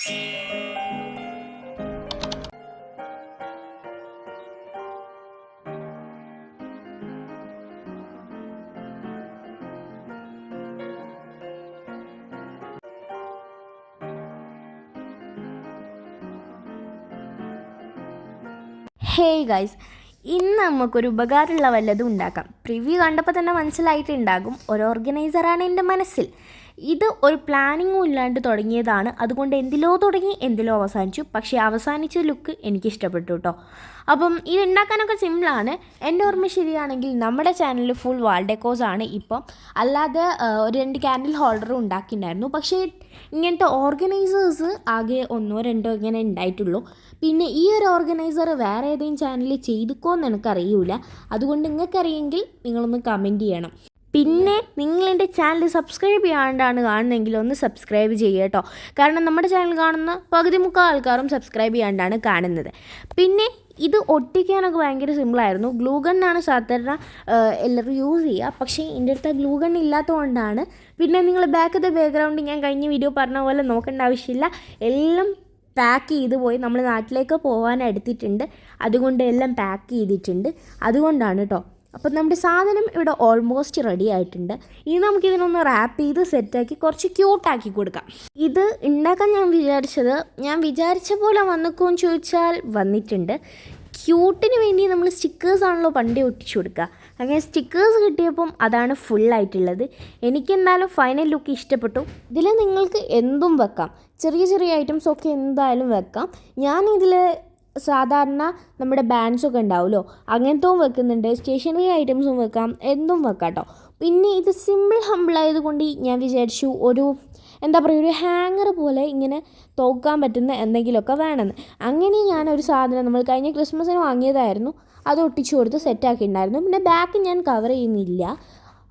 Hey guys ഇന്ന് നമുക്കൊരു ഉപകാരമുള്ള വല്ലതും ഉണ്ടാക്കാം. പ്രിവ്യൂ കണ്ടപ്പോൾ തന്നെ മനസ്സിലായിട്ടുണ്ടാകും. ഒരു ഓർഗനൈസറാണ് എന്റെ മനസ്സിൽ. ഇത് ഒരു പ്ലാനിങ്ങും ഇല്ലാണ്ട് തുടങ്ങിയതാണ്. അതുകൊണ്ട് എന്തിലോ തുടങ്ങി എന്തിലോ അവസാനിച്ചു. പക്ഷേ അവസാനിച്ച ലുക്ക് എനിക്ക് ഇഷ്ടപ്പെട്ടു കേട്ടോ അപ്പം ഇത് ഉണ്ടാക്കാനൊക്കെ സിമ്പിളാണ് എന്റെ ഓർമ്മ ശരിയാണെങ്കിൽ നമ്മുടെ ചാനലിൽ ഫുൾ വാൾ ഡെക്കോസ് ആണ് ഇപ്പം. അല്ലാതെ ഒരു രണ്ട് ക്യാൻഡിൽ ഹോൾഡറും ഉണ്ടാക്കിയിട്ടുണ്ടായിരുന്നു പക്ഷേ ഇങ്ങനത്തെ ഓർഗനൈസേഴ്സ് ആകെ ഒന്നോ രണ്ടോ ഇങ്ങനെ ഉണ്ടായിട്ടുള്ളൂ. പിന്നെ ഈ ഒരു ഓർഗനൈസർ വേറെ ഏതെങ്കിലും ചാനലിൽ ചെയ്തിക്കോന്ന് എനിക്കറിയില്ല അതുകൊണ്ട് നിങ്ങൾക്കറിയെങ്കിൽ നിങ്ങളൊന്ന് കമന്റ് ചെയ്യണം. പിന്നെ നിങ്ങൾ എന്റെ ചാനൽ സബ്സ്ക്രൈബ് ചെയ്യാണ്ടാണ് കാണുന്നതെങ്കിൽ ഒന്ന് സബ്സ്ക്രൈബ് ചെയ്യുക കേട്ടോ. കാരണം നമ്മുടെ ചാനൽ കാണുന്ന പകുതി മുക്കാൽ ആൾക്കാരും സബ്സ്ക്രൈബ് ചെയ്യാണ്ടാണ് കാണുന്നത്. പിന്നെ ഇത് ഒട്ടിക്കാനൊക്കെ ഭയങ്കര സിമ്പിളായിരുന്നു. ഗ്ലൂ ഗണ്ണാണ് സാധാരണ എല്ലാവരും യൂസ് ചെയ്യുക. പക്ഷേ എന്റെ അടുത്ത് ഗ്ലൂ ഗൺ ഇല്ലാത്തതുകൊണ്ടാണ്. പിന്നെ നിങ്ങൾ ബാക്കത്തെ ബാക്ക്ഗ്രൗണ്ട് ഞാൻ കഴിഞ്ഞ വീഡിയോ പറഞ്ഞ പോലെ നോക്കേണ്ട ആവശ്യമില്ല. എല്ലാം പാക്ക് ചെയ്ത് പോയി. നമ്മൾ നാട്ടിലേക്ക് പോകാൻ എടുത്തിട്ടുണ്ട്. അതുകൊണ്ട് എല്ലാം പാക്ക് ചെയ്തിട്ടുണ്ട്. അതുകൊണ്ടാണ് കേട്ടോ. അപ്പം നമ്മുടെ സാധനം ഇവിടെ ഓൾമോസ്റ്റ് റെഡി ആയിട്ടുണ്ട്. ഇനി നമുക്കിതിനൊന്ന് റാപ്പ് ചെയ്ത് സെറ്റാക്കി കുറച്ച് ക്യൂട്ടാക്കി കൊടുക്കാം. ഇത് ഉണ്ടാക്കാൻ ഞാൻ വിചാരിച്ചത് ഞാൻ വിചാരിച്ച പോലെ വന്നിക്കോന്ന് ചോദിച്ചാൽ വന്നിട്ടുണ്ട്. ക്യൂട്ടിന് വേണ്ടി നമ്മൾ സ്റ്റിക്കേഴ്സ് ആണല്ലോ പണ്ടേ ഒട്ടിച്ചു കൊടുക്കുക. അങ്ങനെ സ്റ്റിക്കേഴ്സ് കിട്ടിയപ്പം അതാണ് ഫുള്ളായിട്ടുള്ളത് എനിക്കെന്തായാലും ഫൈനൽ ലുക്ക് ഇഷ്ടപ്പെട്ടു. ഇതിൽ നിങ്ങൾക്ക് എന്തും വെക്കാം. ചെറിയ ചെറിയ ഐറ്റംസ് ഒക്കെ എന്തായാലും വെക്കാം. ഞാൻ ഞാനിതിൽ സാധാരണ നമ്മുടെ ബാൻസ് ഒക്കെ ഉണ്ടാവുമല്ലോ? അങ്ങനത്തെയും വെക്കുന്നുണ്ട്. സ്റ്റേഷനറി ഐറ്റംസും വെക്കാം. എന്തും വെക്കാം കേട്ടോ പിന്നെ ഇത് സിമ്പിൾ ഹമ്പിളായത് കൊണ്ട് ഞാൻ വിചാരിച്ചു ഒരു എന്താ പറയുക ഒരു ഹാങ്ങർ പോലെ ഇങ്ങനെ തോക്കാൻ പറ്റുന്ന എന്തെങ്കിലുമൊക്കെ വേണമെന്ന്. അങ്ങനെ ഞാനൊരു സാധനം നമ്മൾ കഴിഞ്ഞ ക്രിസ്മസിന് വാങ്ങിയതായിരുന്നു. അത് ഒട്ടിച്ചു കൊടുത്ത് സെറ്റാക്കിയിട്ടുണ്ടായിരുന്നു പിന്നെ ബാക്ക് ഞാൻ കവർ ചെയ്യുന്നില്ല.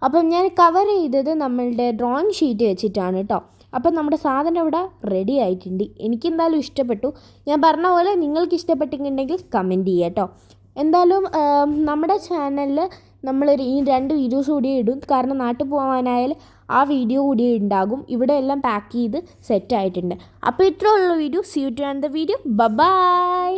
അപ്പം ഞാൻ കവർ ചെയ്തത് നമ്മളുടെ ഡ്രോയിങ് ഷീറ്റ് വെച്ചിട്ടാണ് കേട്ടോ അപ്പം നമ്മുടെ സാധനം ഇവിടെ റെഡി ആയിട്ടുണ്ട്. എനിക്കെന്തായാലും ഇഷ്ടപ്പെട്ടു. ഞാൻ പറഞ്ഞ പോലെ നിങ്ങൾക്ക് ഇഷ്ടപ്പെട്ടിട്ടുണ്ടെങ്കിൽ കമന്റ് ചെയ്യുക കേട്ടോ. എന്തായാലും നമ്മുടെ ചാനലിൽ നമ്മൾ ഈ രണ്ട് വീഡിയോസ് കൂടി ഇടും. കാരണം നാട്ടിൽ പോകാനായാൽ ആ വീഡിയോ കൂടി ഉണ്ടാകും. ഇവിടെ എല്ലാം പാക്ക് ചെയ്ത് സെറ്റ് ആയിട്ടുണ്ട്. അപ്പോൾ ഇത്രയുള്ള video see to and the video bye